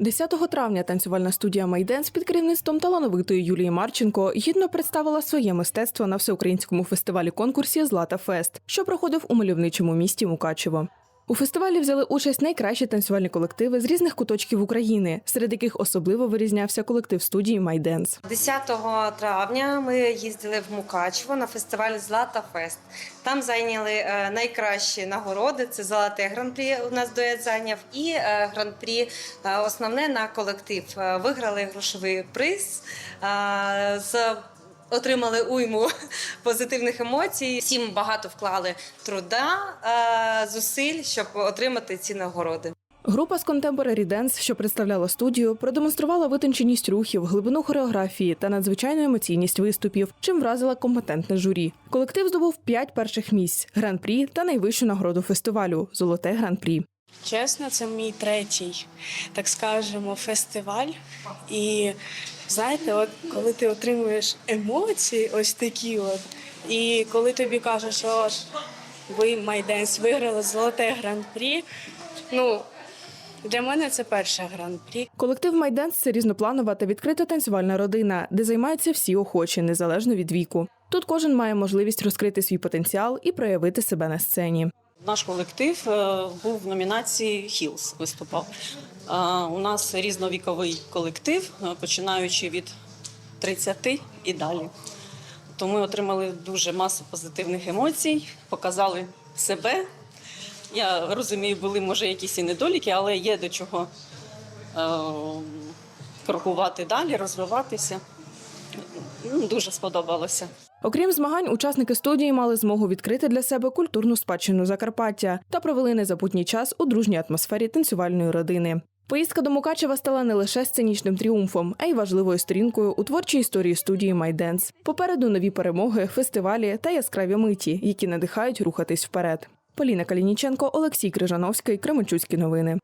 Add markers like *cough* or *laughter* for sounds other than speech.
10 травня танцювальна студія Майденс під керівництвом талановитої Юлії Марченко гідно представила своє мистецтво на всеукраїнському фестивалі конкурсі Злата Фест, що проходив у мальовничому місті Мукачево. У фестивалі взяли участь найкращі танцювальні колективи з різних куточків України, серед яких особливо вирізнявся колектив студії Майденс. 10 травня ми їздили в Мукачево на фестиваль Злата Фест. Там зайняли е, найкращі нагороди. Це золоте гран-прі у нас дует зайняв і е, гран-прі е, основне на колектив. Виграли грошовий приз. з Отримали уйму *laughs* позитивних емоцій. Всім багато вклали труда, е, зусиль, щоб отримати ці нагороди. Група з Contemporary Dance, що представляла студію, продемонструвала витонченість рухів, глибину хореографії та надзвичайну емоційність виступів, чим вразила компетентне журі. Колектив здобув п'ять перших місць, гран-прі та найвищу нагороду фестивалю золоте гран-прі. Чесно, це мій третій, так скажемо, фестиваль. І знаєте, от коли ти отримуєш емоції, ось такі от, і коли тобі кажуть, що ви Майденс виграли золоте гран-прі. Ну, для мене це перше гран-прі. Колектив Майденс це різнопланова та відкрита танцювальна родина, де займаються всі охочі, незалежно від віку. Тут кожен має можливість розкрити свій потенціал і проявити себе на сцені. Наш колектив е, був в номінації Хілс виступав. Е, У нас різновіковий колектив, е, починаючи від 30 і далі. То ми отримали дуже масу позитивних емоцій, показали себе. Я розумію, були може якісь і недоліки, але є до чого крокувати далі, розвиватися. Ну, Дуже сподобалося. Окрім змагань, учасники студії мали змогу відкрити для себе культурну спадщину Закарпаття та провели незабутній час у дружній атмосфері танцювальної родини. Поїздка до Мукачева стала не лише сценічним тріумфом, а й важливою сторінкою у творчій історії студії Майденс. Попереду нові перемоги, фестивалі та яскраві миті, які надихають рухатись вперед. Поліна Калініченко, Олексій Крижановський, Кременчуцькі новини.